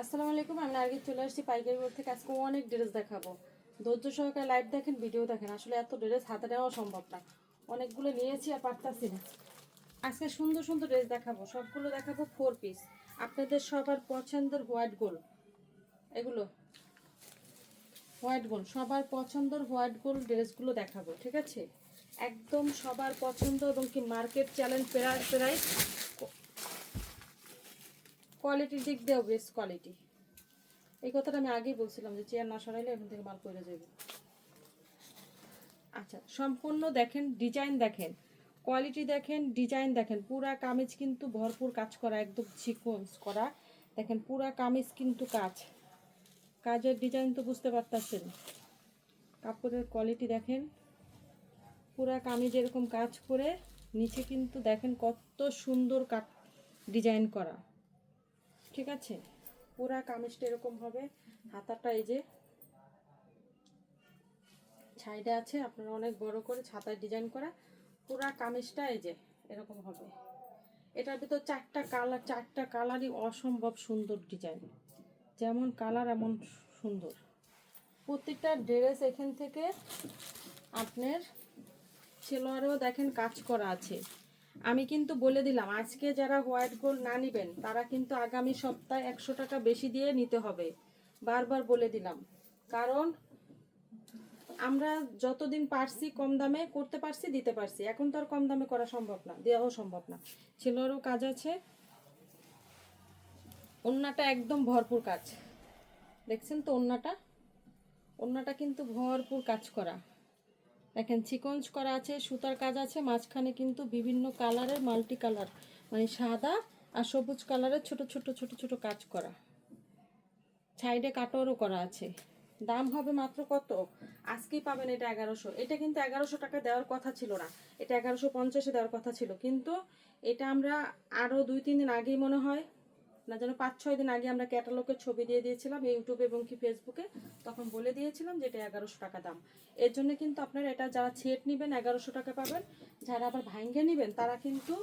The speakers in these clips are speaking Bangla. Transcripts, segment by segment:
আসসালামু আলাইকুম, আমি আগে চলে আসছি পাইকারি বোর্ড থেকে। আজকে অনেক ড্রেস দেখাবো। ধৈর্য সহকারে লাইভ দেখেন ভিডিও দেখেন। আসলে এত ড্রেস হাতে নেওয়া সম্ভব না। অনেকগুলো নিয়েছি আর পারতাছি না। আজকে সুন্দর সুন্দর ড্রেস দেখাবো। সবগুলো দেখাবো ফোর পিস আপনাদের সবার পছন্দের হোয়াইট গোল এগুলো। হোয়াইট গোল্ড সবার পছন্দের হোয়াইট গোল্ড ড্রেসগুলো দেখাবো, ঠিক আছে? একদম সবার পছন্দ এবং কি মার্কেট চ্যালেঞ্জ প্রাইস কোয়ালিটির দিক দিয়েও বেস্ট কোয়ালিটি এই কথাটা আমি আগেই বলছিলাম যে চেয়ার না সরাইলে এখান থেকে মাল করে যাবে। আচ্ছা সম্পূর্ণ দেখেন ডিজাইন দেখেন। কোয়ালিটি দেখেন ডিজাইন দেখেন। পুরা কামিজ কিন্তু ভরপুর কাজ করা, একদম সিকোয়েন্স করা। দেখেন, পুরা কামিজ কিন্তু কাজ। কাজের ডিজাইন তো বুঝতে পারতেছেন। কাপড়ের কোয়ালিটি দেখেন। পুরা কামিজ এরকম কাজ করে, নিচে কিন্তু দেখেন কত সুন্দর কাট ডিজাইন করা। ঠিক আছে? পুরা কামিজটা এরকম হবে। হাতাটা এই যে সাইডে আছে, আপনারা অনেক বড় করে ছাতায় ডিজাইন করা। পুরা কামিজটা এই যে এরকম হবে। এটার ভিতর চারটা কালার চারটা কালারই অসম্ভব সুন্দর ডিজাইন যেমন কালার এমন সুন্দর। প্রত্যেকটা ড্রেস এখান থেকে আপনার সেলোয়ারেও দেখেন কাজ করা আছে। আমি কিন্তু বলে দিলাম, আজকে যারা হোয়াইট গোল্ড না নেবেন, তারা কিন্তু আগামী সপ্তাহে একশো টাকা বেশি দিয়ে নিতে হবে। বারবার বলে দিলাম। কারণ আমরা যতদিন পারছি কম দামে করতে পারছি, দিতে পারছি। এখন তো আর কম দামে করা সম্ভব না, দেওয়াও সম্ভব না। ছেলেরও কাজ আছে। ওন্নাটা একদম ভরপুর কাজ। দেখছেন তো ওন্নাটা? ওন্নাটা কিন্তু ভরপুর কাজ করা। দেখেন চিকঞ্জ করা আছে, সুতার কাজ আছে, মাঝখানে কিন্তু বিভিন্ন কালারের মাল্টি কালার মানে সাদা আর সবুজ কালারের ছোট ছোট ছোট ছোট কাজ করা। সাইডে কাটরও করা আছে। দাম হবে মাত্র কত? আজকেই পাবেন এটা এগারোশো। এটা কিন্তু এগারোশো টাকা দেওয়ার কথা ছিল না। এটা এগারোশো পঞ্চাশে দেওয়ার কথা ছিল। কিন্তু এটা আমরা আরও দুই, তিন দিন আগেই মনে হয় না, যেন পাঁচ, ছয় দিন আগে আমরা ক্যাটালগের ছবি দিয়ে দিয়েছিলাম ইউটিউবে এবং কি ফেসবুকে, তখন বলে দিয়েছিলাম যে এটা এগারোশো টাকা দাম। এর জন্য কিন্তু আপনারা এটা যারা ছেট নেবেন, এগারোশো টাকা পাবেন। যারা আবার ভাঙ্গে নেবেন, তারা কিন্তু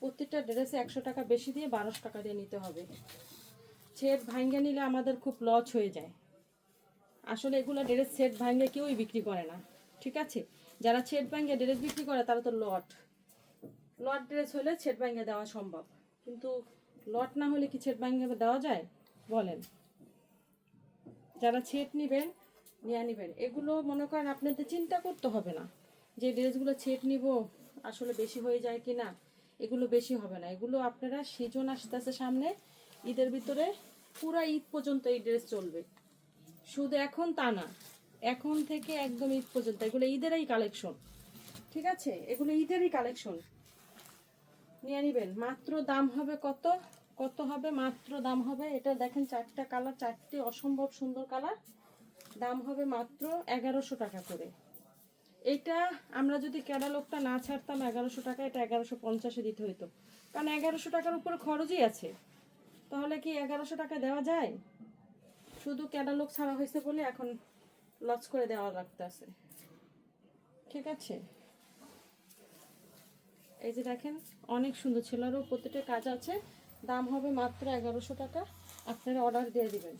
প্রত্যেকটা ড্রেসে একশো টাকা বেশি দিয়ে বারোশো টাকা দিয়ে নিতে হবে। ছেট ভাঙ্গে নিলে আমাদের খুব লস হয়ে যায়। আসলে এগুলো ড্রেস সেট ভাঙ্গে কেউই বিক্রি করে না, ঠিক আছে? যারা ছেট ভাঙ্গে ড্রেস বিক্রি করে, তারা তো লট। লট ড্রেস হলে ছেট ভাঙ্গে দেওয়া সম্ভব। কিন্তু লট না হলে কি ছেট ভাঙ্গে দেওয়া যায়? বলেন। যারা ছেট নেবেন, নিয়ে নেবেন। এগুলো মনে করেন আপনাদের চিন্তা করতে হবে না। যে ড্রেসগুলো ছেট নিব, আসলে বেশি হয়ে যায় কি না এগুলো বেশি হবে না। এগুলো আপনারা সিজন আসতেছে সামনে, ঈদের ভিতরে পুরা ঈদ পর্যন্ত এই ড্রেস চলবে। শুধু এখন তা না, এখন থেকে একদম ঈদ পর্যন্ত। এগুলো ঈদেরই কালেকশন ঠিক আছে? এগুলো ঈদেরই কালেকশন নিয়ে নিবেন। মাত্র দাম হবে কত? কত হবে? মাত্র দাম হবে, এটা দেখেন চারটা কালার, চারটে অসম্ভব সুন্দর কালার। দাম হবে মাত্র এগারোশো টাকা করে। এটা আমরা যদি ক্যাটালগটা না ছাড়তাম এগারোশো টাকা, এটা এগারোশো পঞ্চাশে দিতে হইতো। কারণ এগারোশো টাকার উপরে খরচই আছে। তাহলে কি এগারোশো টাকা দেওয়া যায়? শুধু ক্যাটালগ ছাড়া হয়েছে বলে এখন লস করে দেওয়া লাগতেছে। ঠিক আছে? এই যে দেখেন, অনেক সুন্দর ছিল। আরও প্রত্যেকটা কাজ আছে। দাম হবে মাত্র এগারোশো টাকা। আপনারা অর্ডার দিয়ে দিবেন।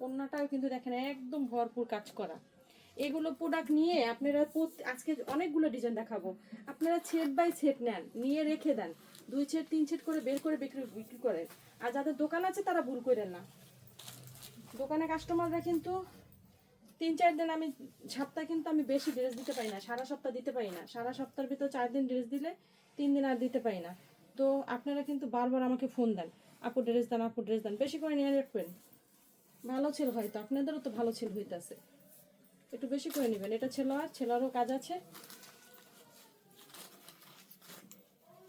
অন্যটাও কিন্তু দেখেন, একদম ভরপুর কাজ করা। এগুলো প্রোডাক্ট নিয়ে আপনারা আজকে অনেকগুলো ডিজাইন দেখাবো। আপনারা সেট বাই সেট নেন, নিয়ে রেখে দেন। দুই সেট তিন সেট করে বের করে বিক্রি বিক্রি করেন। আর যাদের দোকান আছে, তারা ভুল করেন না। দোকানে কাস্টমাররা কিন্তু তিন, চার দিন আমি, সপ্তাহে কিন্তু আমি বেশি ড্রেস দিতে পারি না। সারা সপ্তাহ দিতে পারি না। সারা সপ্তাহের ভিতর চার দিন ড্রেস দিলে তিন দিন আর দিতে পারি না। তো আপনারা কিন্তু বারবার আমাকে ফোন দেন, আপু ড্রেস দেন, আপু ড্রেস দেন। বেশি করে নিয়ে রাখবেন ভালো ছিল হয়তো, আপনাদেরও তো ভালো ছিল হইতেছে। একটু বেশি করে নেবেন। এটা ছিল আর, ছেলেরও কাজ আছে।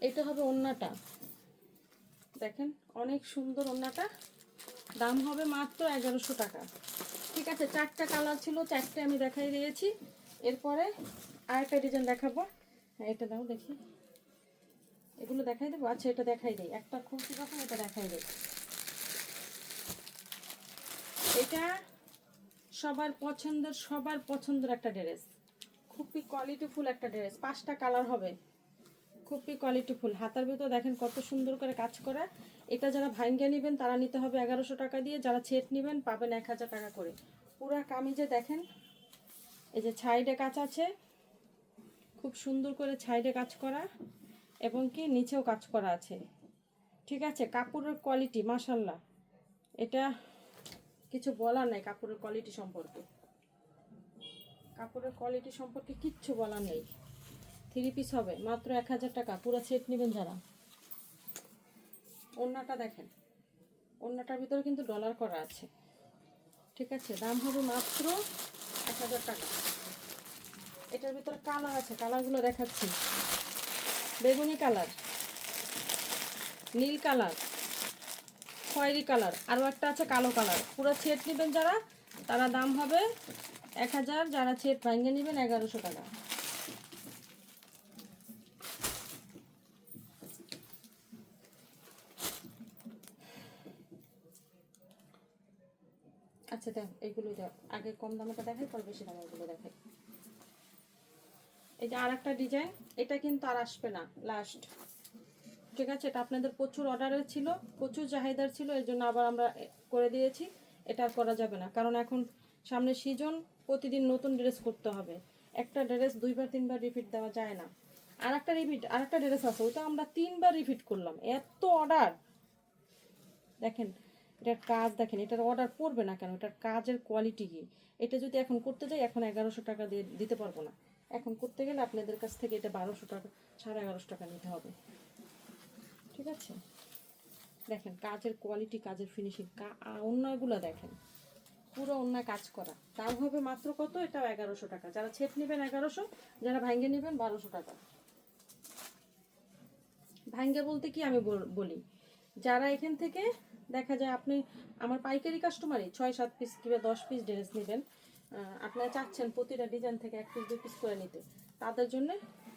এটা হবে ওন্নাটা। দেখেন, অনেক সুন্দর ওন্নাটা। দাম হবে মাত্র এগারোশো টাকা। ঠিক আছে, চারটা কালার ছিল, চারটে আমি দেখাই দিয়েছি। এরপরে আরেকটা ডিজাইন দেখাবো। হ্যাঁ এটা দাও দেখি। এগুলো দেখাই দেবো? আচ্ছা এটা দেখাই দেই। একটা খুলছি যখন এটা দেখাই দেই। এটা সবার পছন্দের সবার পছন্দের একটা ড্রেস। খুবই কোয়ালিটিফুল একটা ড্রেস। পাঁচটা কালার হবে। খুবই কোয়ালিটিফুল হাতার ভিতর দেখেন কত সুন্দর করে কাজ করা। এটা যারা ভাঙ্গে নেবেন, তারা নিতে হবে এগারোশো টাকা দিয়ে। যারা ছেট নেবেন, পাবেন এক হাজার টাকা করে। পুরা কামিজে দেখেন, এই যে ছাইডে কাজ আছে। খুব সুন্দর করে ছাইডে কাজ করা। এবং কি নিচেও কাজ করা আছে। ঠিক আছে, কাপড়ের কোয়ালিটি মাসাল্লাহ এটা কিছু বলার নাই কাপড়ের কোয়ালিটি সম্পর্কে। কাপড়ের কোয়ালিটি সম্পর্কে কিচ্ছু বলার নেই। থ্রি পিস হবে, মাত্র এক হাজার টাকা, পুরো সেট নেবেন যারা। ওড়নাটা দেখেন, ওড়নাটার ভিতরে কিন্তু ডলার করা আছে। ঠিক আছে, দাম হবে মাত্র এক হাজার টাকা। এটার ভিতরে কালার আছে কালারগুলো দেখাচ্ছি। বেগুনি কালার, নীল কালার, খয়েরি কালার, আরও একটা আছে কালো কালার। পুরো সেট নেবেন যারা, তারা দাম হবে এক হাজার, যারা সেট ভাঙে নেবেন এগারোশো টাকা। আচ্ছা দেখ এইগুলো দেখ, আগে কম দামেটা দেখাই, পর বেশি দামেরগুলো দেখাই। এই যে আর একটা ডিজাইন এটা কিন্তু আর আসবে না লাস্ট ঠিক আছে, এটা আপনাদের প্রচুর অর্ডারের ছিল, প্রচুর চাহিদার ছিল, এর জন্য আবার আমরা করে দিয়েছি, এটা আর করা যাবে না। কারণ এখন সামনে সিজন প্রতিদিন নতুন ড্রেস করতে হবে। একটা ড্রেস দুইবার, তিনবার রিপিট দেওয়া যায় না। আর একটা রিপিট আর একটা ড্রেস আছে ওটা আমরা তিনবার রিপিট করলাম। এত অর্ডার দেখেন, এটার কাজ দেখেন, এটার অর্ডার পড়বে না কেন? এটার কাজের কোয়ালিটি কি? এটা যদি এখন করতে যাই, এখন এগারোশো টাকা দিয়ে দিতে পারব না। এখন করতে গেলে আপনাদের কাছ থেকে এটা বারোশো টাকা, সাড়ে এগারোশো টাকা নিতে হবে। ঠিক আছে? দেখেন, কাজের কোয়ালিটি কাজের ফিনিশিং অন্যগুলো দেখেন। পুরো অন্য কাজ করা। দাম হবে মাত্র কত? এটাও এগারোশো টাকা। যারা ছেপ নেবেন এগারোশো, যারা ভাঙ্গে নেবেন বারোশো টাকা। ভাঙ্গে বলতে কি আমি বলি যারা এখান থেকে, দেখা যায় আপনি, আমার পাইকারি কাস্টমারই ছয়, সাত পিস কিংবা দশ পিস ড্রেস নেবেন আপনারা চাচ্ছেন প্রতিটা ডিজাইন থেকে এক পিস দু পিস করে নিতে, তাদের জন্য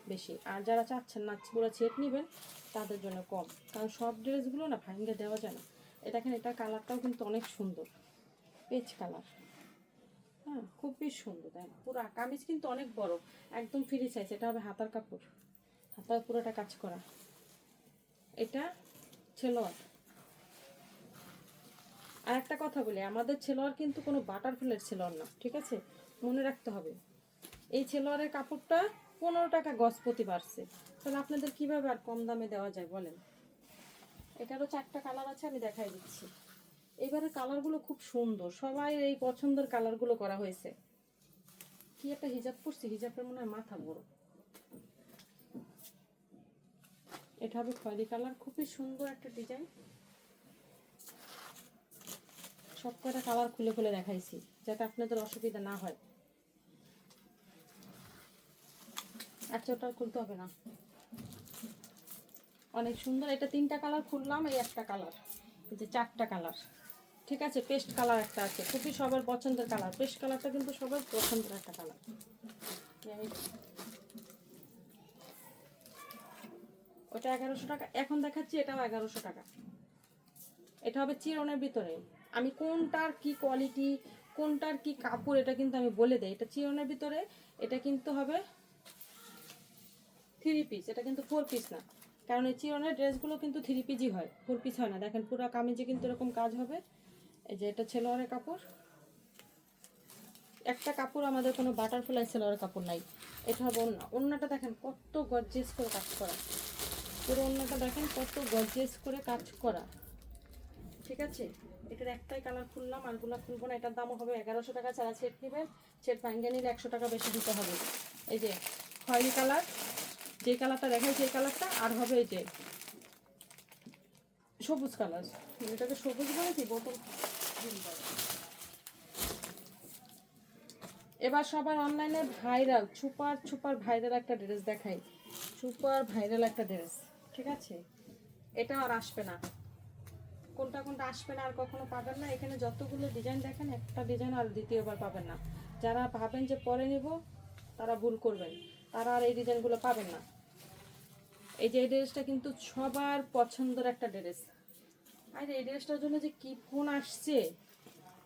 বেশি। আর যারা চাচ্ছেন না, পুরো ছেট নেবেন, তাদের জন্য কম। কারণ সব ড্রেসগুলো না ভাঙ্গে দেওয়া যায় না। এটা দেখেন এটা কালারটাও কিন্তু অনেক সুন্দর। পেচ কালার হ্যাঁ খুবই সুন্দর, দেখ। পুরো কামিজ কিন্তু অনেক বড়। একদম ফ্রি সাইজ এটা হবে হাতার কাপড়। হাতার পুরোটা কাজ করা। এটা ছেলোয়ার। আর একটা কথা বলি, আমাদের ছেলোয়ার কিন্তু কোনো বাটারফ্লাইয়ের ছেলোয়ার না, ঠিক আছে? মনে রাখতে হবে। এই ছেলোয়ারের কাপড়টা পনেরো টাকা গজ প্রতি বাড়ছে। তাহলে আপনাদের কীভাবে আর কম দামে দেওয়া যায় বলেন? এটারও চারটা কালার আছে, আমি দেখাই দিচ্ছি। এবারে কালারগুলো খুব সুন্দর, সবাই এই পছন্দের কালারগুলো করা হয়েছে। কি একটা হিজাব পরছি? হিজাবের মনে হয় মাথা বড়। এটা হবে খয়েরি কালার খুবই সুন্দর একটা ডিজাইন সব কটা কালার খুলে খুলে দেখাইছি, যাতে আপনাদের অসুবিধা না হয়। আচ্ছা ওটা খুলতে হবে না। অনেক সুন্দর, এটা তিনটা কালার খুললাম, এই একটা কালার, এই যে চারটা কালার। ঠিক আছে, পেস্ট কালার একটা আছে, খুবই সবার পছন্দের কালার। পেস্ট কালারটা কিন্তু সবার পছন্দের একটা কালার। ওটা এগারোশো টাকা, এখন দেখাচ্ছি এটাও এগারোশো টাকা। এটা হবে চিরনের ভিতরে। আমি কোনটার কি কোয়ালিটি কোনটার কি কাপড়, এটা কিন্তু আমি বলে দেই। এটা চিরনের ভিতরে, এটা কিন্তু হবে থ্রি পিস এটা কিন্তু ফোর পিস না। কারণ এই চিরনের ড্রেসগুলো কিন্তু থ্রি পিসই হয় ফোর পিস হয় না। দেখেন, পুরো কামিজে কিন্তু এরকম কাজ হবে। এই যে এটা ছেলোয়ারের কাপড়। একটা কাপড় আমাদের কোনো বাটারফ্লাই সেলোয়ারের কাপড় নাই। এটা হবে অন্য, অন্যটা দেখেন, কত গর্জেস করে কাজ করা। পুরো অন্যটা দেখেন, কত গর্জেস করে কাজ করা। ঠিক আছে? এটার একটাই কালার খুললাম আরগুলো খুলবো না, এটার দামও হবে এগারোশো টাকা ছাড়া সেট নেবেন। সেট ভাঙ্গে নিলে একশো টাকা বেশি দিতে হবে। এই যে, খয়েরি কালার যে কালারটা দেখাই সেই কালারটা আর হবে এই যে সবুজ কালার এটাকে সবুজ বলেছি বোতল এবার সবার অনলাইনে ভাইরাল সুপার সুপার ভাইরাল একটা ড্রেস দেখাই। সুপার ভাইরাল একটা ড্রেস ঠিক আছে? এটা আর আসবে না। কোনটা কোনটা আসবে না আর কখনো পাবেন না। এখানে যতগুলো ডিজাইন দেখেন, একটা ডিজাইন আর দ্বিতীয়বার পাবেন না। যারা ভাবেন যে পরে নিব, তারা ভুল করবেন। তারা আর এই ডিজাইনগুলো পাবেন না। এই যে এই ড্রেসটা কিন্তু সবার পছন্দের একটা ড্রেস আর, এই ড্রেসটার জন্য যে কি ফোন আসছে?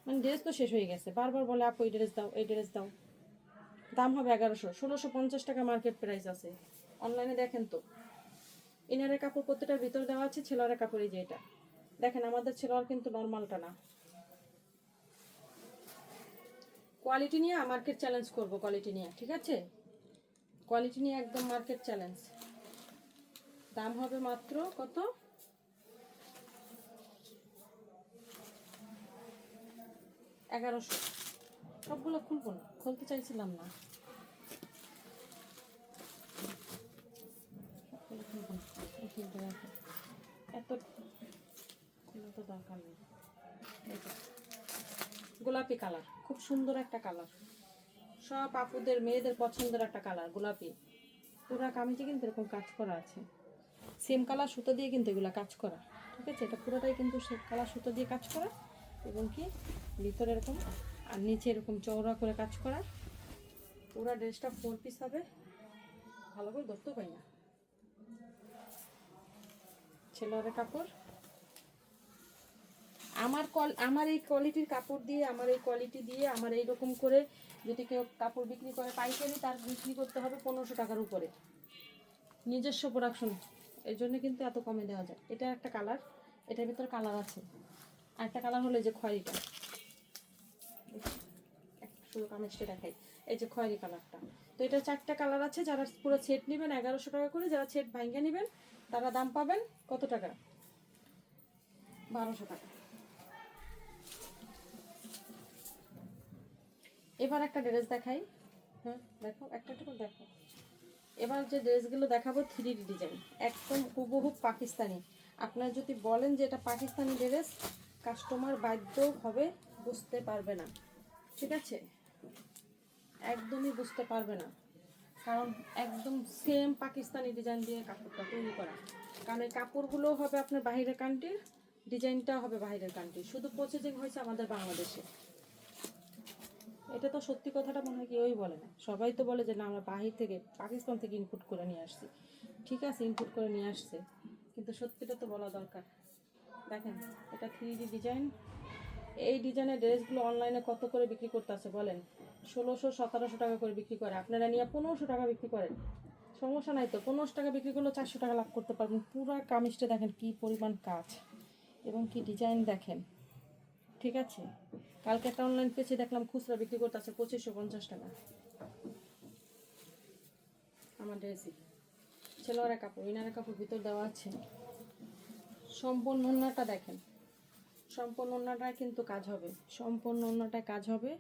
মানে ড্রেস তো শেষ হয়ে গেছে। বারবার বলে, আপু, এই ড্রেস দাও, এই ড্রেস দাও। দাম হবে এগারোশো। ষোলোশো পঞ্চাশ টাকা মার্কেট প্রাইস আছে। অনলাইনে দেখেন তো। ইনারের কাপড় প্রত্যেকটার ভিতরে দেওয়া আছে, ছেলের কাপড় এই যে এটা। দেখেন, আমাদের ছেলের কিন্তু নর্মালটা না। কোয়ালিটি নিয়ে মার্কেট চ্যালেঞ্জ করব কোয়ালিটি নিয়ে, ঠিক আছে? কোয়ালিটি নিয়ে একদম মার্কেট চ্যালেঞ্জ দাম হবে মাত্র কত? এগারোশো। সবগুলো খুলবো না, খুলতে চাইছিলাম না। এত গোলাপি কালার, খুব সুন্দর একটা কালার। সব আপুদের, মেয়েদের পছন্দের একটা কালার, গোলাপি। পুরা কামিজে কিন্তু এরকম কাজ করা আছে। সেম কালার সুতো দিয়ে কিন্তু এগুলো কাজ করা। ঠিক আছে? এটা পুরোটাই কিন্তু সেম কালার সুতো দিয়ে কাজ করা এবং কি ভিতরে এরকম আর নিচে এরকম চওড়া করে কাজ করা। পুরো ড্রেসটা ফোর পিস হবে। ভালো করে ধরতেও পাই না। ছেলের কাপড়। আমার কল আমার এই কোয়ালিটির কাপড় দিয়ে, আমার এই কোয়ালিটি দিয়ে, আমার এই রকম করে যদি কেউ কাপড় বিক্রি করে পাইকারি, তার বিক্রি করতে হবে পনেরোশো টাকার উপরে। নিজস্ব প্রোডাকশন এর জন্য কিন্তু এত কমে দেওয়া যায়। এটা একটা কালার এটার ভিতরে কালার আছে। আর একটা কালার হলো যে খয়েরিটা। শুধু কামিজটা দেখাই এই যে খয়েরি কালারটা তো এটা চারটা কালার আছে, যারা পুরো সেট নেবেন এগারোশো টাকা করে, যারা সেট ভাঙ্গে নেবেন, তারা দাম পাবেন কত টাকা? বারোশো টাকা। এবার একটা ড্রেস দেখাই। হ্যাঁ দেখো, একটা একটা দেখো। এবার যে ড্রেসগুলো দেখাবো থ্রি ডি ডিজাইন একদম হুবহু পাকিস্তানি। আপনারা যদি বলেন যে এটা পাকিস্তানি ড্রেস কাস্টমার বাধ্য হবে বুঝতে পারবে না। ঠিক আছে? একদমই বুঝতে পারবে না। কারণ একদম সেম পাকিস্তানি ডিজাইন দিয়ে কাপড়টা তৈরি করা। কারণ এই কাপড়গুলো হবে আপনার বাইরের কান্ট্রির ডিজাইনটা হবে বাইরের কান্ট্রি শুধু প্রসেসিং হয়েছে আমাদের বাংলাদেশে। এটা তো সত্যি কথাটা মনে হয় কেউই বলে না। সবাই তো বলে যে, না, আমরা বাহির থেকে, পাকিস্তান থেকে ইনপুট করে নিয়ে আসছি। ঠিক আছে ইনপুট করে নিয়ে আসছে, কিন্তু সত্যিটা তো বলা দরকার। দেখেন, এটা থ্রি ডি ডিজাইন এই ডিজাইনের ড্রেসগুলো অনলাইনে কত করে বিক্রি করতেছে বলেন? ষোলোশো, সতেরোশো টাকা করে বিক্রি করে। আপনারা নিয়ে পনেরোশো টাকা বিক্রি করেন। সমস্যা নাই তো, পনেরোশো টাকা বিক্রি করলেও চারশো টাকা লাভ করতে পারবেন। পুরো কামিজটা দেখেন কি পরিমাণ কাজ। এবং কি ডিজাইন দেখেন। ঠিক আছে? কালকে একটা অনলাইন পেজে দেখলাম খুচরা বিক্রি করতে আছে পঁচিশশো পঞ্চাশ টাকা। আমার ড্রেসই ছেলেরা কাপড়, ইনারের কাপড় ভিতর দেওয়া আছে। সম্পূর্ণ অন্যটা দেখেন। সম্পূর্ণ ওন্নাটায় কিন্তু কাজ হবে। সম্পূর্ণ ওন্নাটায় কাজ হবে।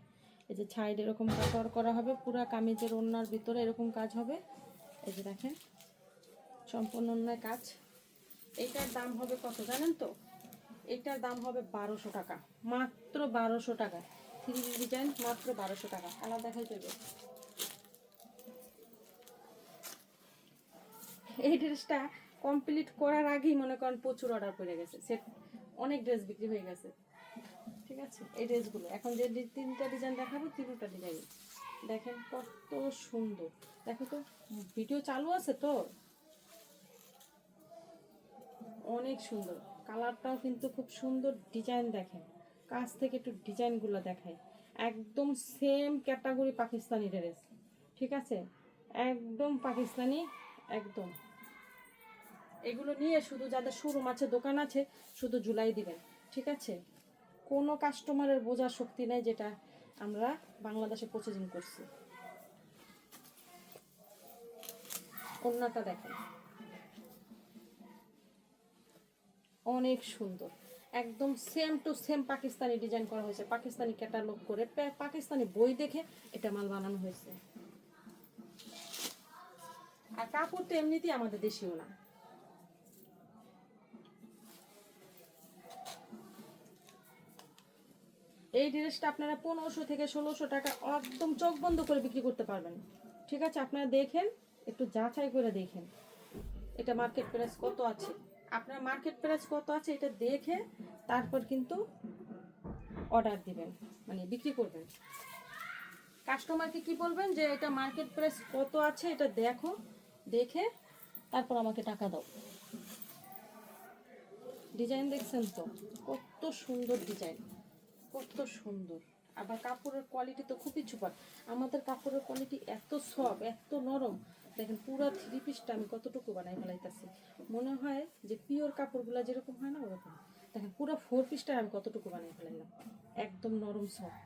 এই যে সাইড এরকম কাপড় করা হবে, পুরা কামিজের ওন্নার ভিতরে এরকম কাজ হবে। এই যে দেখেন, সম্পূর্ণ ওন্নায় কাজ। এইটার দাম হবে কত জানেন তো? এটার দাম হবে বারোশো টাকা। মাত্র বারোশো টাকা। থ্রি ডিজাইন, মাত্র বারোশো টাকা। কালার দেখাই দেবে এই ড্রেসটা কমপ্লিট করার আগেই মনে করেন প্রচুর অর্ডার পড়ে গেছে। সেট অনেক ড্রেস বিক্রি হয়ে গেছে। ঠিক আছে? এই ড্রেসগুলো। এখন যে তিনটা ডিজাইন দেখাবো, তিনটা ডিজাইন। দেখেন কত সুন্দর। দেখো তো, ভিডিও চালু আছে তো? অনেক সুন্দর। কালারটাও কিন্তু খুব সুন্দর ডিজাইন দেখেন। কাছ থেকে একটু ডিজাইনগুলো দেখায়। একদম সেম ক্যাটাগরি পাকিস্তানি ড্রেস, ঠিক আছে? একদম পাকিস্তানি, একদম। এগুলো নিয়ে শুধু যাদের শোরুম আছে, দোকান আছে, শুধু জুলাই দিবেন, ঠিক আছে? কোনো কাস্টমারের বোঝার শক্তি নেই যেটা আমরা বাংলাদেশে প্রসেসিং করছি। অন্যটা দেখেন। অনেক সুন্দর। একদম same to same Pakistani design করা হয়েছে। পাকিস্তানি ক্যাটালগ করে পাকিস্তানি বই দেখে এটা মাল বানানো হয়েছে। আর কাপড় তো এমনিতেই আমাদের দেশীয় না। এই ড্রেসটা আপনারা পনেরোশো থেকে ষোলোশো টাকা একদম চোখ বন্ধ করে বিক্রি করতে পারবেন। ঠিক আছে, আপনারা দেখেন, একটু যাচাই করে দেখেন। এটা মার্কেট প্রাইস কত আছে? আপনার মার্কেট প্রাইস কত আছে এটা দেখে তারপর কিন্তু অর্ডার দিবেন মানে বিক্রি করবেন। কাস্টমারকে কি বলবেন যে এটা মার্কেট প্রাইস কত আছে এটা দেখো, দেখে তারপর আমাকে টাকা দাও। ডিজাইন দেখছেন তো? কত সুন্দর ডিজাইন কত সুন্দর। আবার কাপড়ের কোয়ালিটি তো খুবই সুপার আমাদের কাপড়ের কোয়ালিটি এত সফট এত নরম। দেখেন, পুরো থ্রি পিসটা আমি কতটুকু বানাই ফেলাইতেছি। মনে হয় যে পিওর কাপড়গুলো যেরকম হয় না, ওরকম। দেখেন, পুরো ফোর পিসটা আমি কতটুকু বানাই ফেলাইলাম। একদম নরম সফট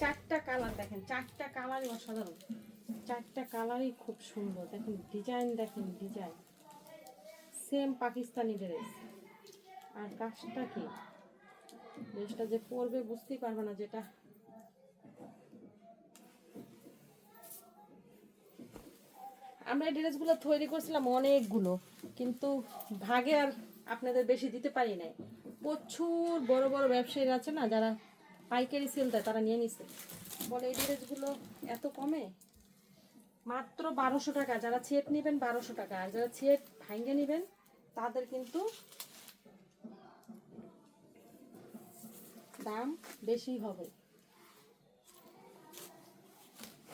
চারটা কালার দেখেন, চারটা কালারই অসাধারণ। চারটা কালারই খুব সুন্দর। দেখেন ডিজাইন দেখেন ডিজাইন সেম পাকিস্তানি ড্রেস আর কাজটা কি? ড্রেসটা যে পরবে বুঝতেই পারবে না যেটা আমরা এই ড্রেসগুলো তৈরি করছিলাম অনেকগুলো, কিন্তু ভাগে আর আপনাদের বেশি দিতে পারি নাই। প্রচুর বড় বড় ব্যবসায়ীরা আছে না, যারা পাইকারি সেল দেয়, তারা নিয়ে নিছে। বলে এই ড্রেসগুলো এত কমে? মাত্র বারোশো টাকা, যারা ছেট নেবেন বারোশো টাকা, আর যারা ছেট ভাঙ্গে নেবেন, তাদের কিন্তু দাম বেশি হবে।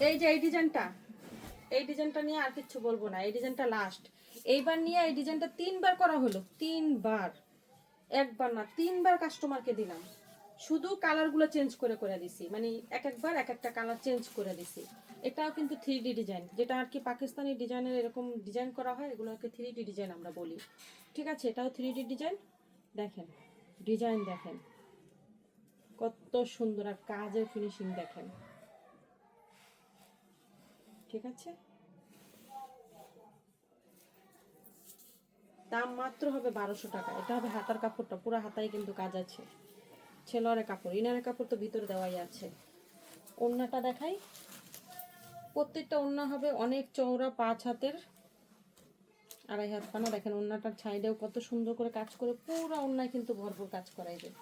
এই যে এই ডিজাইনটা এই ডিজাইনটা নিয়ে আর কিচ্ছু বলব না, এই ডিজাইনটা লাস্ট এইবার নিয়ে এই ডিজাইনটা তিনবার করা হলো, তিনবার। একবার না, তিনবার কাস্টমারকে দিলাম। শুধু কালারগুলো চেঞ্জ করে করে দিছি মানে এক একবার এক একটা কালার চেঞ্জ করে দিছি। এটাও কিন্তু থ্রি ডি ডিজাইন যেটা আর কি পাকিস্তানি ডিজাইনের এরকম ডিজাইন করা হয় এগুলোকে থ্রি ডি ডিজাইন আমরা বলি। ঠিক আছে, এটাও থ্রি ডি ডিজাইন দেখেন ডিজাইন দেখেন। কত সুন্দর আর কাজের ফিনিশিং দেখেন। ঠিক আছে? দাম মাত্র হবে বারোশো টাকা। এটা হবে হাতার কাপড়টা, পুরো হাতায় কিন্তু কাজ আছে। ছেলোয়ারের কাপড়, ইনারের কাপড় তো ভিতরে দেওয়াই আছে। ওড়নাটা দেখাই। প্রত্যেকটা ওড়না হবে অনেক চওড়া, পাঁচ হাতের, আড়াই হাত পানা। দেখেন ওড়নাটার ছাইডেও কত সুন্দর করে কাজ করে। পুরো ওড়নায় কিন্তু ভরপুর কাজ করাই যায়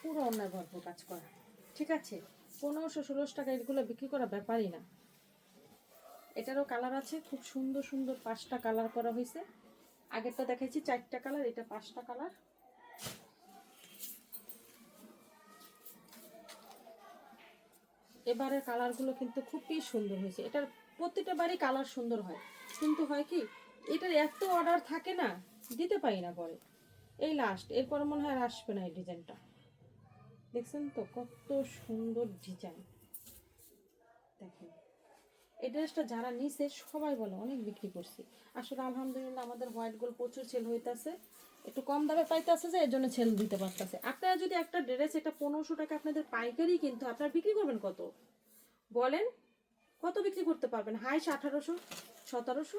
পুরো অন্যায় ভরপুর কাজ করা। ঠিক আছে? পনেরোশো ষোলোশো টাকা এগুলো বিক্রি করা ব্যাপারই না। এটারও কালার আছে, খুব সুন্দর সুন্দর পাঁচটা কালার করা হয়েছে। আগেরটা দেখাইছি চারটা কালার, এটা পাঁচটা কালার। এবারের কালারগুলো কিন্তু খুবই সুন্দর হয়েছে। এটার প্রতিটা বারই কালার সুন্দর হয়। কিন্তু হয় কি, এটার এত অর্ডার থাকে না, দিতে পারি না পরে। এই লাস্ট এরপর মনে হয় আর আসবে না এই ডিজাইনটা। দেখছেন তো কত সুন্দর ডিজাইন। দেখেন। এই ড্রেসটা যারা নিছে সবাই বলে, অনেক বিক্রি করছি। আসলে আলহামদুলিল্লাহ আমাদের হোয়াইট গোল্ড প্রচুর সেল হইতাছে। একটু কম দামে পাইতেছে যে, এর জন্য সেল দিতে পারতেছে। আপনারা যদি একটা ড্রেস এটা পনেরোশো টাকা আপনাদের পাইকারি কিন্তু আপনারা বিক্রি করবেন কত? বলেন, কত বিক্রি করতে পারবেন? হাইস আঠারোশো, সতেরোশো?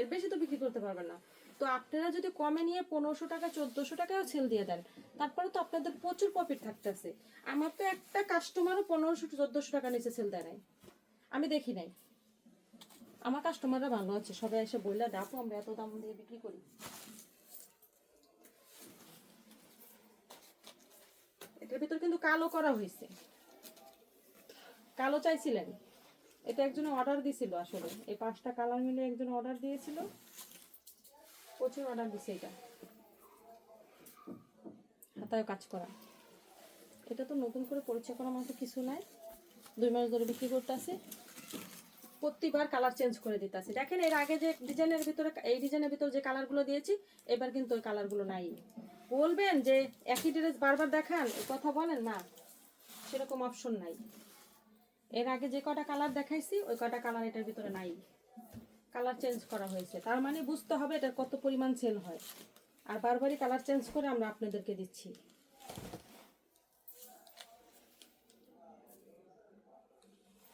এর বেশি তো বিক্রি করতে পারবেন না। তো আপনারা যদি কমে নিয়ে পনেরোশো টাকা, চোদ্দোশো টাকাও সেল দিয়ে দেন, তারপরে তো আপনাদের প্রচুর প্রফিট থাকতেছে। আমার তো একটা কাস্টমারও পনেরোশো চোদ্দোশো টাকা নিচে সেল দেয় নাই। আমি দেখি নাই। আমার কাস্টমাররা ভালো আছে, সবাই এসে বললে দেখো আমরা এত দাম দিয়ে বিক্রি করি। এটার ভিতর কিন্তু কালো করা হয়েছে। কালো চাইছিলেন। এটা একজনে অর্ডার দিছিল আসলে। এই পাঁচটা কালার মিলে একজন অর্ডার দিয়েছিল। প্রচুর অর্ডার দিছে এটা। হাতায় কাজ করা। এটা তো নতুন করে পরিচয় করার মতো কিছু নাই। দুই মাস ধরে বিক্রি করতে আছে প্রতিবার কালার চেঞ্জ করে দিতেছি। দেখেন, এর আগে যে ডিজাইনের ভিতরে, এই ডিজাইনের ভিতরে যে কালারগুলো দিয়েছি, এবার কিন্তু ওই কালারগুলো নাই। বলবেন যে একই ড্রেস বারবার দেখান কথা বলেন? না, সেরকম অপশন নাই। এর আগে যে কটা কালার দেখাইছি, ওই কটা কালার এটার ভিতরে নাই। কালার চেঞ্জ করা হয়েছে। তার মানে বুঝতে হবে এটার কত পরিমাণ সেল হয়। আর বারবারই কালার চেঞ্জ করে আমরা আপনাদেরকে দিচ্ছি।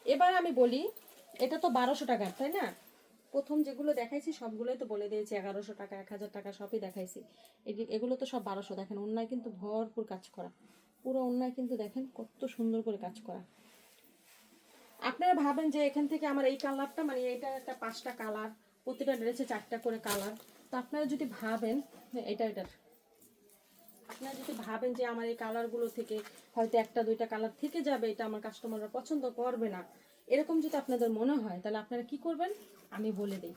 এবার আমি বলি এটা তো বারোশো টাকার, তাই না? প্রথম যেগুলো দেখাইছি, সবগুলোই তো বলে দিয়েছি এগারোশো টাকা, এক হাজার টাকা, সবই দেখাইছি। এগি- এগুলো তো সব বারোশো, দেখেন, অন্যায় কিন্তু ভরপুর কাজ করা। পুরো অন্যায় কিন্তু দেখেন, কত সুন্দর করে কাজ করা। আপনারা ভাবেন যে এখান থেকে আমার এই কালারটা মানে এটা একটা পাঁচটা কালার, প্রতিটা ড্রেসে চারটা করে কালার। তো আপনারা যদি ভাবেন, এটা, এটার। আপনারা যদি ভাবেন যে আমার এই কালারগুলো থেকে হয়তো একটা, দুইটা কালার থেকে যাবে, এটা আমার কাস্টমাররা পছন্দ করবে না এরকম যদি আপনাদের মনে হয়, তাহলে আপনারা কি করবেন? আমি বলে দিই।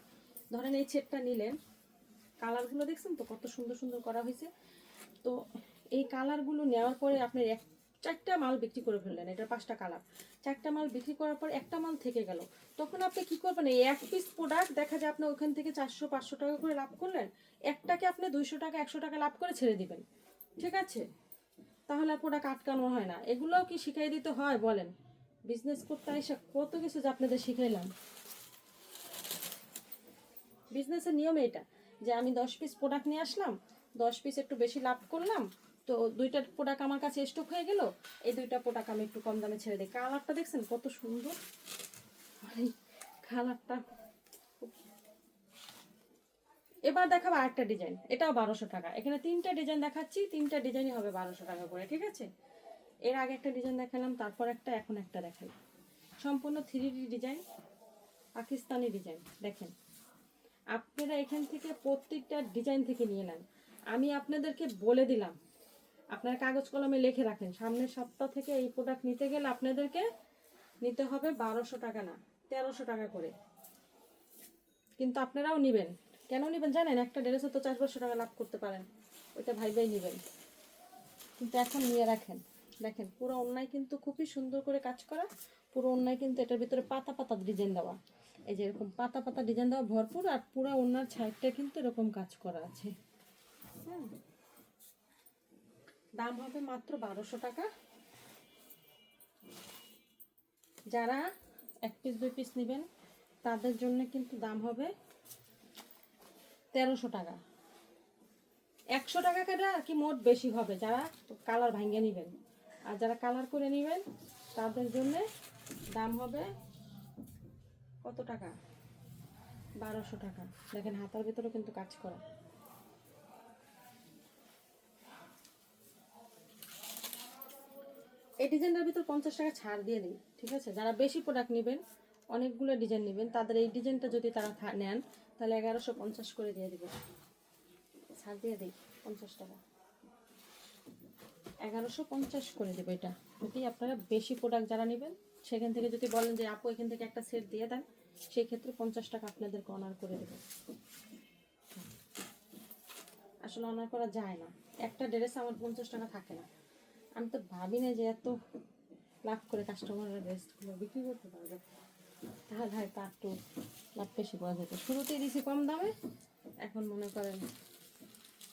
ধরেন এই সেটটা নিলেন, কালারগুলো দেখছেন তো কত সুন্দর সুন্দর করা হয়েছে? তো এই কালারগুলো নেওয়ার পরে আপনি এক, চারটা মাল বিক্রি করে ফেললেন এটা পাঁচটা কালার। চারটা মাল বিক্রি করার পর একটা মাল থেকে গেল। তখন আপনি কি করবেন? এই এক পিস প্রোডাক্ট দেখা যায় আপনি ওখান থেকে চারশো, পাঁচশো টাকা করে লাভ করলেন, একটাকে আপনি দুইশো টাকা, একশো টাকা লাভ করে ছেড়ে দিবেন। ঠিক আছে? তাহলে আর প্রোডাক্ট আটকানো হয় না। এগুলোও কি শিখাই দিতে হয় বলেন? বিজনেস করতে এসে কত কিছু যে আপনাদের শিখাইলাম। বিজনেসের নিয়ম এটা, যে আমি দশ পিস প্রোডাক্ট নিয়ে আসলাম, দশ পিস একটু বেশি লাভ করলাম, তো দুইটা প্রোডাক্ট আমার কাছে স্টক হয়ে গেল, এই দুইটা প্রোডাক্ট আমি একটু কম দামে ছেড়ে দিই। কালারটা দেখছেন কত সুন্দর? কালারটা এবার দেখাবো আরেকটা ডিজাইন এটাও বারোশো টাকা। এখানে তিনটা ডিজাইন দেখাচ্ছি, তিনটা ডিজাইনই হবে বারোশো টাকা করে, ঠিক আছে? এর আগে একটা ডিজাইন দেখালাম, তারপর একটা, এখন একটা দেখাই। সম্পূর্ণ থ্রি ডিজাইন পাকিস্তানি ডিজাইন দেখেন। আপনারা এখান থেকে প্রত্যেকটা ডিজাইন থেকে নিয়ে নেন। আমি আপনাদেরকে বলে দিলাম, আপনারা কাগজ কলমে লিখে রাখেন। সামনের সপ্তাহ থেকে এই প্রোডাক্ট নিতে গেলে আপনাদেরকে নিতে হবে বারোশো টাকা না, তেরোশো টাকা করে। কিন্তু আপনারাও নেবেন। কেন নেবেন জানেন? একটা ড্রেসে তো চার পাঁচশো টাকা লাভ করতে পারেন। ওইটা ভাইবাই নেবেন। কিন্তু এখন নিয়ে রাখেন। দেখেন, পুরো অন্যায় কিন্তু খুবই সুন্দর করে কাজ করা, পুরো অন্যায় কিন্তু এটার ভিতরে পাতা পাতা ডিজাইন দেওয়া। এই যে এরকম পাতা পাতা ডিজাইন দেওয়া ভরপুর, আর পুরো অন্যার ছাইডটা কিন্তু এরকম কাজ করা আছে। হ্যাঁ দাম হবে মাত্র বারোশো টাকা। যারা এক পিস দুই পিস নেবেন, তাদের জন্য কিন্তু দাম হবে তেরোশো টাকা। একশো টাকা করে আর কি মোট বেশি হবে, যারা কালার ভাঙিয়ে নেবেন। আর যারা কালার করে নেবেন, তাদের জন্য দাম হবে কত টাকা? বারোশো টাকা। দেখেন, হাতার ভিতরেও কিন্তু কাজ করা। এই ডিজাইনটার ভিতর পঞ্চাশ টাকা ছাড় দিয়ে দিই, ঠিক আছে? যারা বেশি প্রোডাক্ট নেবেন, অনেকগুলো ডিজাইন নেবেন, তাদের এই ডিজাইনটা যদি তারা নেন, তাহলে এগারোশো পঞ্চাশ করে দিয়ে দেবেন ছাড় দিয়ে দিই, পঞ্চাশ টাকা। এগারোশো পঞ্চাশ করে দেবো এটা। যদি আপনারা বেশি প্রোডাক্ট যারা নেবেন, সেখান থেকে যদি বলেন যে, আপু, এখান থেকে একটা সেট দিয়ে দেন সেই ক্ষেত্রে পঞ্চাশ টাকা আপনাদেরকে অনার করে দেবো। আসলে অনার করা যায় না। একটা ড্রেস আমার পঞ্চাশ টাকা থাকে না। আমি তো ভাবি না যে এত লাভ করে কাস্টমাররা ড্রেসগুলো বিক্রি করতে পারবে। তাহলে হয় তার একটু লাভ বেশি পাওয়া যেত। শুরুতেই দিছি কম দামে, এখন মনে করেন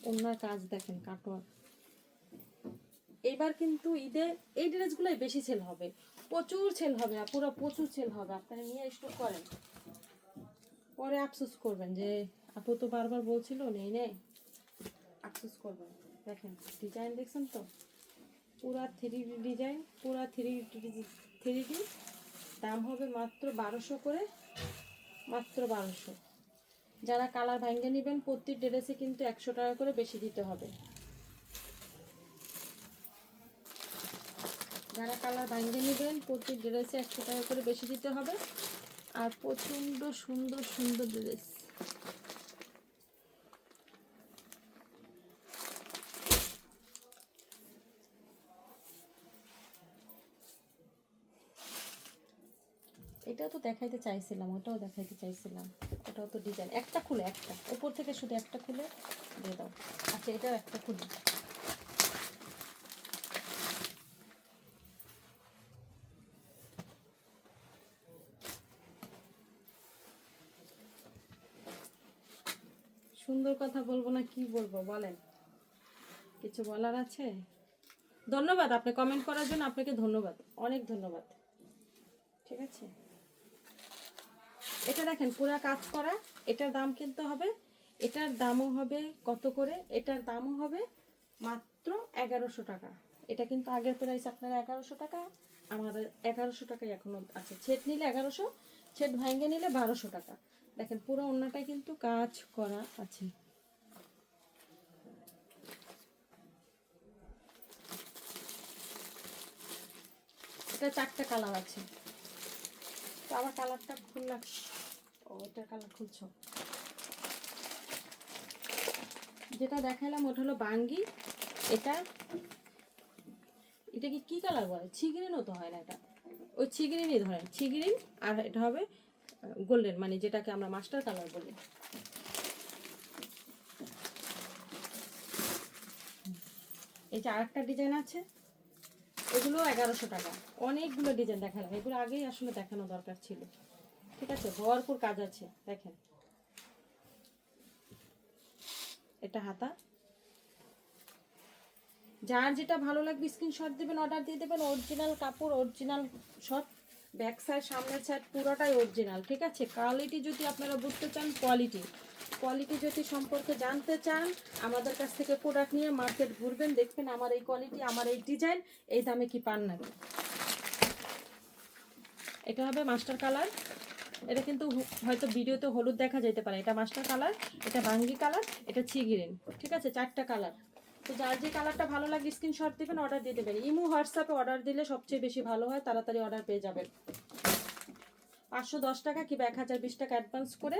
অন্য কাজ দেখেন, কাটোয়া। এবার কিন্তু ঈদে এই ড্রেসগুলোই বেশি সেল হবে। প্রচুর সেল হবে পুরো প্রচুর সেল হবে। আপনারা নিয়ে স্টোর করেন। পরে আফসোস করবেন যে, আপু তো বারবার বলছিল, নেই নেই। আফসোস করবেন। দেখেন ডিজাইন দেখছেন তো? পুরা থ্রি ডি ডিজাইন পুরা থ্রি থ্রি ডি দাম হবে মাত্র বারোশো করে, মাত্র বারোশো। যারা কালার ভাঙ্গে নেবেন প্রতি ড্রেসে কিন্তু একশো টাকা করে বেশি দিতে হবে। যারা কালার ভাঙ্গে নেবেন, প্রতি ড্রেসে একশো টাকা করে বেশি দিতে হবে। আর প্রচণ্ড সুন্দর সুন্দর ড্রেস। এটাও তো দেখাইতে চাইছিলাম, ওটাও দেখাইতে চাইছিলাম। ওটাও তো ডিজাইন একটা খুলে, একটা। উপর থেকে শুধু একটা খুলে দিয়ে দাও। আচ্ছা এটাও একটা খুলে। কথা বলব না, কি বলব বলেন? কিছু বলার আছে? ধন্যবাদ, আপনি কমেন্ট করার জন্য আপনাকে ধন্যবাদ, অনেক ধন্যবাদ। ঠিক আছে? এটা দেখেন, পুরা কাজ করা, এটার দাম কিনতে হবে, এটার দামও হবে কত করে? এটার দামও হবে মাত্র এগারোশো টাকা। এটা কিন্তু আগের প্রাইস আপনারা এগারোশো টাকা, আমাদের এগারোশো টাকাই এখনও আছে। ছেট নিলে এগারোশো, ছেট ভাঙ্গে নিলে বারোশো টাকা। দেখেন, পুরো অন্যটাই কিন্তু কাজ করা আছে। এটা চারটা কালার আছে। তো আমার কালারটা খুললাম ও এটার কালার খুলছো। যেটা দেখালাম ওটা হলো বাঙ্গি। এটা এটাকে কি কালার বলে? ছিগরিনও তো হয় না এটা। ওই ছিগরিনই ধরেন ছিগরিন আর এটা হবে গোল্ডেন মানে যেটাকে আমরা মাস্টার কালার বলি। এই যে আরেকটা ডিজাইন আছে। এগুলো এগারোশো টাকা। অনেকগুলো ডিজাইন দেখালাম। এগুলো আগেই আসলে দেখানো দরকার ছিল। ঠিক আছে? ভরপুর কাজ আছে, দেখেন। এটা হাতা। যার যেটা ভালো লাগবে স্ক্রিনশট দেবেন অর্ডার দিয়ে দেবেন। অরিজিনাল কাপড় অরিজিনাল সব ব্যাক সাইড সামনের সাইড পুরোটাই অরিজিনাল ঠিক আছে? কোয়ালিটি যদি আপনারা বুঝতে চান কোয়ালিটি কোয়ালিটি যদি সম্পর্কে জানতে চান, আমাদের কাছ থেকে প্রোডাক্ট নিয়ে মার্কেট ঘুরবেন, দেখবেন আমার এই কোয়ালিটি আমার এই ডিজাইন এই দামে কি পান নাকি এটা হবে মাস্টার কালার এটা কিন্তু হয়তো ভিডিওতে হলুদ দেখা যেতে পারে। এটা মাস্টার কালার এটা বাঙ্গি কালার এটা ছি গ্রিন ঠিক আছে? চারটা কালার তো যার যে কালারটা ভালো লাগে স্ক্রিনশট দিবেন অর্ডার দিয়ে দেবেন। ইমো, হোয়াটসঅ্যাপে অর্ডার দিলে সবচেয়ে বেশি ভালো হয়, তাড়াতাড়ি অর্ডার পেয়ে যাবেন। পাঁচশো দশ টাকা কিংবা এক হাজার বিশ টাকা অ্যাডভান্স করে